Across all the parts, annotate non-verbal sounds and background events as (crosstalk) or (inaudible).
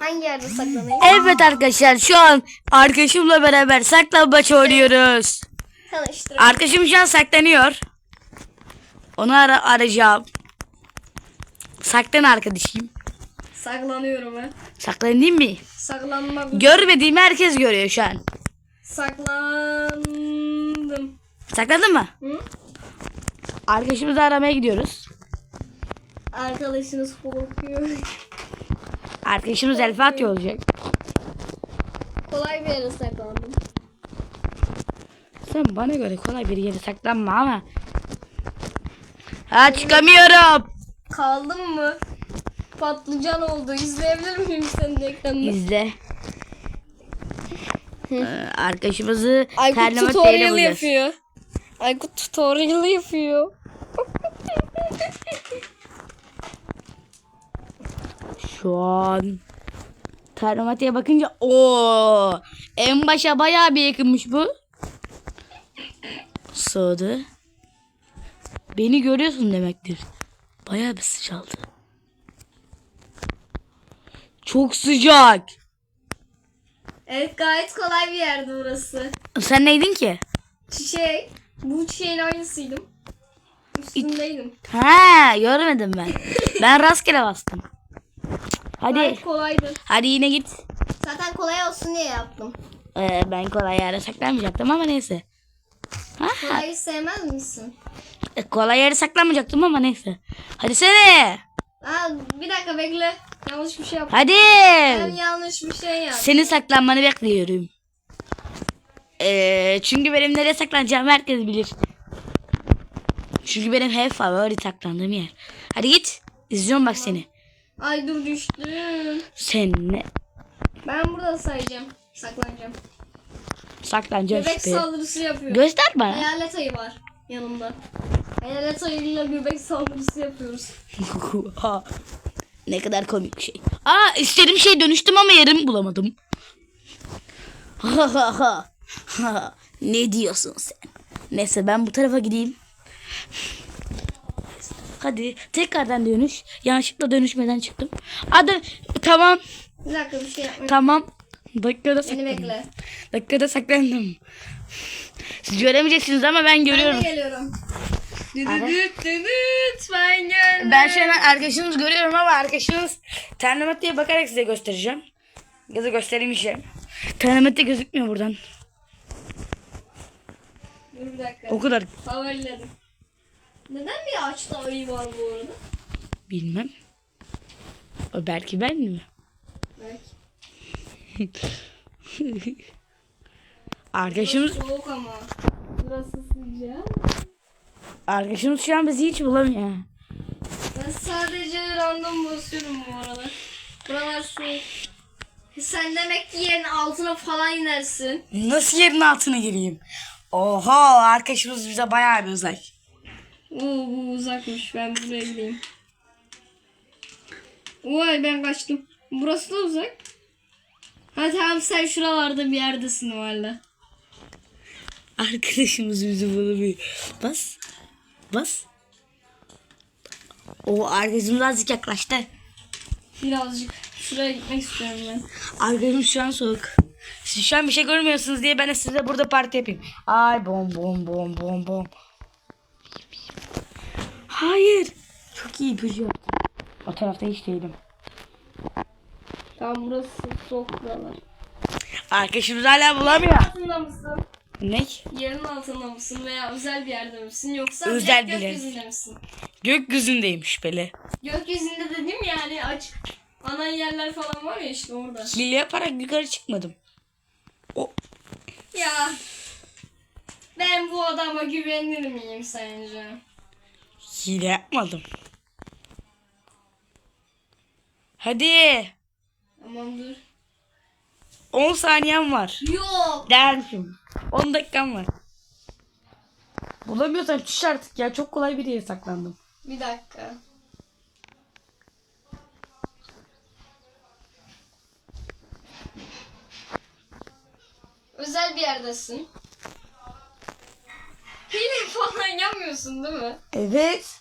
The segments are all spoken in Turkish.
Hangi yerde saklanayım? Evet arkadaşlar şu an arkadaşımla beraber saklambaç oynuyoruz. Tanıştırın. Arkadaşım şu an saklanıyor. Onu ara arayacağım. Saklan arkadaşım. Saklanıyorum ha. Saklanayım mı? Saklanmak. Görmediğimi herkes görüyor şu an. Saklandım. Sakladın mı? Hı? Arkadaşımızı aramaya gidiyoruz. Arkadaşınız korkuyor. (laughs) Arkadaşımız El Fatih olacak. Kolay bir yere saklandım. Sen bana göre kolay bir yere saklanma ama. Ha çıkamıyorum. Kaldım mı? Patlıcan oldu. İzleyebilir miyim senin ekranını? İzle. Ee, arkadaşımızı Aykut terleme tutorial yapıyor. Aykut tutorial yapıyor. (laughs) Şu an termomatiğe bakınca o en başa bayağı bir yakınmış bu. Sığdı. Beni görüyorsun demektir. Bayağı bir sıcaldı. Çok sıcak. Evet gayet kolay bir yerdi burası. Sen neydin ki? Çiçek. Bu çiçeğin aynısıydım. Üstündeydim. Ha, görmedim ben. (laughs) Ben rastgele bastım. Hadi. Gayet kolaydı. Hadi yine git. Zaten kolay olsun diye yaptım. Ee, ben kolay yere saklanmayacaktım ama neyse. Ha, Kolayı sevmez misin? e, kolay yere saklanmayacaktım ama neyse. Hadi sene. Aa, bir dakika bekle. Yanlış bir şey yaptım. Hadi. Ben yanlış bir şey yaptım. Senin saklanmanı bekliyorum. Ee, çünkü benim nereye saklanacağımı herkes bilir. Çünkü benim hep favori saklandığım yer. Hadi git. İzliyorum bak seni. Ay dur düştüm. Sen ne? Ben burada sayacağım. Saklanacağım. Saklanacağım Göbek şüphe. saldırısı yapıyor. Göster bana. Hayalet ayı var yanımda. Hayalet ayıyla göbek saldırısı yapıyoruz. (laughs) Ha, ne kadar komik bir şey. Aa istediğim şey dönüştüm ama yerimi bulamadım. (laughs) ne diyorsun sen? Neyse ben bu tarafa gideyim. Hadi tekrardan dönüş. Yanlışlıkla dönüşmeden çıktım. Adı tamam Bir dakika bir şey yapmayayım. tamam. Dakikada Beni saklandım. bekle. Dakikada saklandım. Siz göremeyeceksiniz ama ben Ben görüyorum. de geliyorum. Düdüdüt düdüt ben geldim. Ben şu an arkadaşınız görüyorum ama arkadaşınız termometreye bakarak size göstereceğim. Ya da göstereyim işte. Termometre gözükmüyor buradan. Dur bir dakika. O kadar Favorilerim. Neden bir ağaçta ayı var bu arada? bilmem. O belki ben mi? Belki. (laughs) Arkadaşımız Soğuk ama. Burası sıcak. arkadaşımız şu an bizi hiç bulamıyor. Ben sadece random basıyorum bu arada. Buralar soğuk. Sen demek ki yerin altına falan inersin. Nasıl yerin altına gireyim? Oha arkadaşımız bize bayağı bir uzak. Oo bu uzakmış. Ben buraya gideyim. Vay ben kaçtım. Burası da uzak. Ha tamam sen şuralarda bir yerdesin valla. Arkadaşımız bizi bulamıyor. Bas. Bas. O arkadaşımız azıcık yaklaştı. Birazcık şuraya gitmek istiyorum ben. Arkadaşım şu an soğuk. Siz şu an bir şey görmüyorsunuz diye ben de size burada parti yapayım. Ay bom bom bom bom bom. Hayır. Çok iyi ipucu yaptım. O tarafta hiç değilim. Tamam burası soğuk buralar. Arkadaşımız hala bulamıyor. Altında mısın? Ne? Yerin altında mısın veya özel bir yerde misin yoksa Özel bir gökyüzünde misin? Gökyüzündeyim şüpheli. Gökyüzünde dedim yani açık ana yerler falan var ya işte orada. Hile yaparak yukarı çıkmadım. O Ya ben bu adama güvenir miyim sence? Hile yapmadım. Hadi. Aman dur. 10 saniyem var. Yok. Dermişim. 10 dakikam var. Bulamıyorsan çüş artık ya. Çok kolay bir yere saklandım. Bir dakika. Özel bir yerdesin. (laughs) Hile falan yapmıyorsun değil mi? Evet.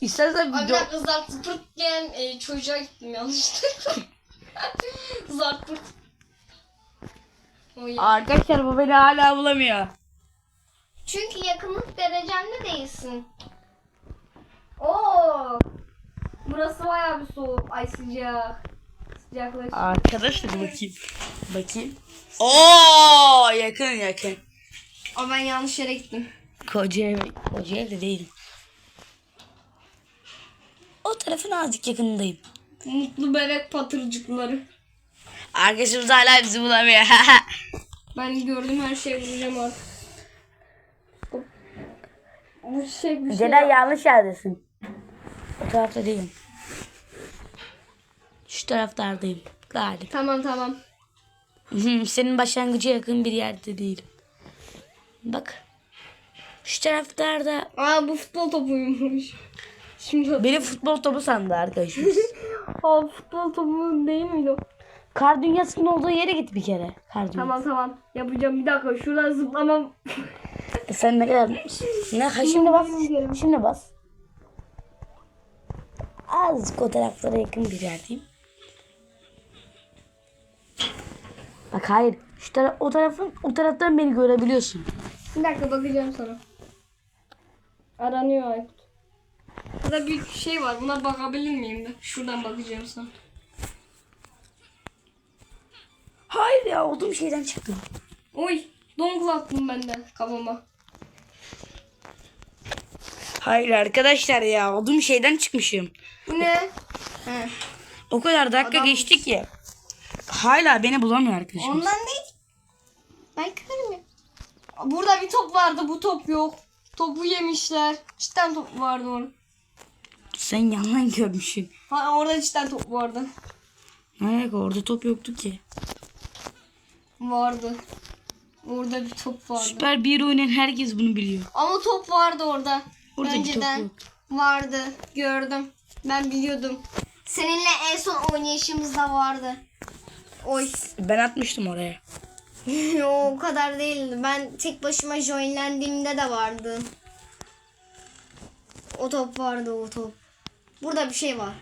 İstersen Abi video... ben kızlar tıpırt diyen e, çocuğa gittim yanlışlıkla. (laughs) Oy. Arkadaşlar bu beni hala bulamıyor. Çünkü yakınlık derecemde değilsin. Oo. Burası bayağı bir soğuk. Ay sıcak. Sıcaklaşıyor. Arkadaşlar bakayım. Bakayım. Oo yakın yakın. Ama ben yanlış yere gittim. Kocaeli, Kocaeli değilim. O tarafın azıcık yakınındayım. Mutlu bebek patırcıkları. Arkadaşımız hala bizi bulamıyor. (laughs) Ben gördüm her şeyi bulacağım artık. Hop. Bu şey bir şey. Ceden yanlış yerdesin. O tarafta değilim. Şu taraflardayım. Galiba. Tamam tamam. (laughs) Senin başlangıcı yakın bir yerde değilim. Bak. Şu taraflarda Aa bu futbol topuymuş. Şimdi beni futbol topu sandı arkadaşımız. (laughs) Aa futbol topu değil miydi o? Kar dünyasının olduğu yere git bir kere. Kar dünyası. Tamam tamam. Yapacağım bir dakika. Şuradan zıplamam. E Sen ne kadar... Ne? Ha, şimdi bas. Şimdi bas. Azıcık o taraflara yakın bir yerdeyim. Bak hayır. Şu tara o tarafın o taraftan beni görebiliyorsun. Bir dakika bakacağım sana. Aranıyor Aykut. Burada bir şey var. Buna bakabilir miyim de? Şuradan bakacağım sana. Hayır ya olduğum şeyden çıktım. Oy. Dongle attım ben de kafama. Hayır arkadaşlar ya olduğum şeyden çıkmışım. Bu ne? He. O kadar dakika Adam- geçti ki. Hala beni bulamıyor arkadaşım. Ondan değil. Ben ya. Burada bir top vardı. Bu top yok. Topu yemişler. Cidden top vardı orada. Sen yalan görmüşsün. Ha orada cidden top vardı. Hayır orada top yoktu ki. Vardı. Orada bir top vardı. Süper bir oynayan herkes bunu biliyor. Ama top vardı orada. Orada bir top Önceden yok. vardı. Gördüm. Ben biliyordum. Seninle en son oynayışımızda vardı. Oy. Ben atmıştım oraya. (laughs) o kadar değildi. Ben tek başıma joinlendiğimde de vardı. O top vardı o top. Burada bir şey var.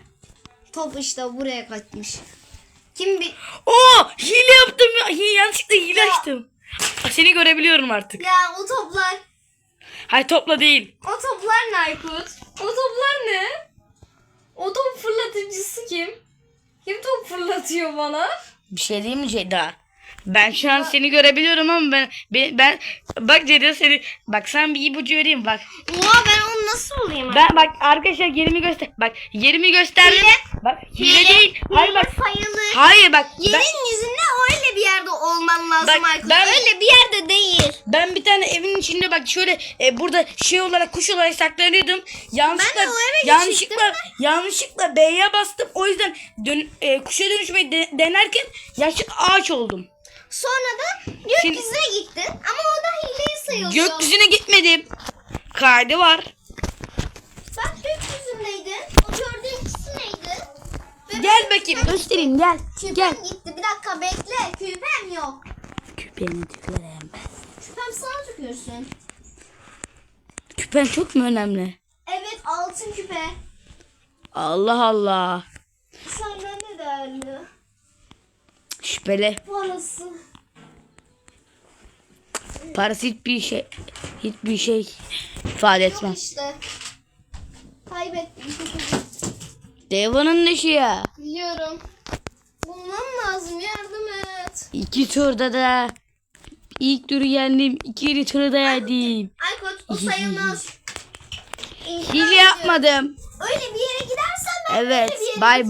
Top işte buraya kaçmış. Kim bir... Oo hile yaptım ya. Hile, yanlışlıkla hile Ya. açtım. Seni görebiliyorum artık. Ya o toplar... Hayır topla değil. O toplar ne Aykut? O toplar ne? O top fırlatıcısı kim? Kim top fırlatıyor bana? Bir şey değil mi Ceyda? Ben şu an seni görebiliyorum ama ben ben, ben bak Ceyda seni bak sen bir ipucu vereyim bak. Oha ben onu nasıl bulayım? Ben bak arkadaşlar yerimi göster. Bak yerimi gösterdim. Hile. Bak hile, değil. Hayır bak. sayılır. Hayır bak. Ben, Yerin yüzünde öyle bir yerde olman lazım Bak, Aykut. ben- Öyle bir yerde değil. ben bir tane evin içinde bak şöyle e, burada şey olarak kuş olarak saklanıyordum. Yanlışlıkla Ben de o eve yanlışlıkla yanlışlıkla B'ye bastım. O yüzden dön, e, kuşa dönüşmeyi de- denerken yaşlı ağaç oldum. Sonra da gökyüzüne gittin ama o da hileyi sayılıyor. Gökyüzüne gitmedim. Kaydı var. Bak gökyüzündeydi. O gördüğün ikisi neydi? Ve Gel bakayım göstereyim gel. Küpem Gel. gitti. Bir dakika bekle. Küpem yok. Küpeni tüküreyim. Küpem sana tükürsün. Küpen çok mu önemli? Evet altın küpe. Allah Allah. Senden ne değerli? Şüpheli. Parası. Parası hiçbir şey hiçbir şey ifade Yok etmez. işte. Kaybettim. Deva'nın dışı ya. Biliyorum. Bulmam lazım yardım et. İki turda da ilk turu yendim. İkinci turu da yendim. Aykut o sayılmaz. İnkar Hile ediyorum. yapmadım. Öyle bir yere gidersen ben Evet. bir yere Bay bay.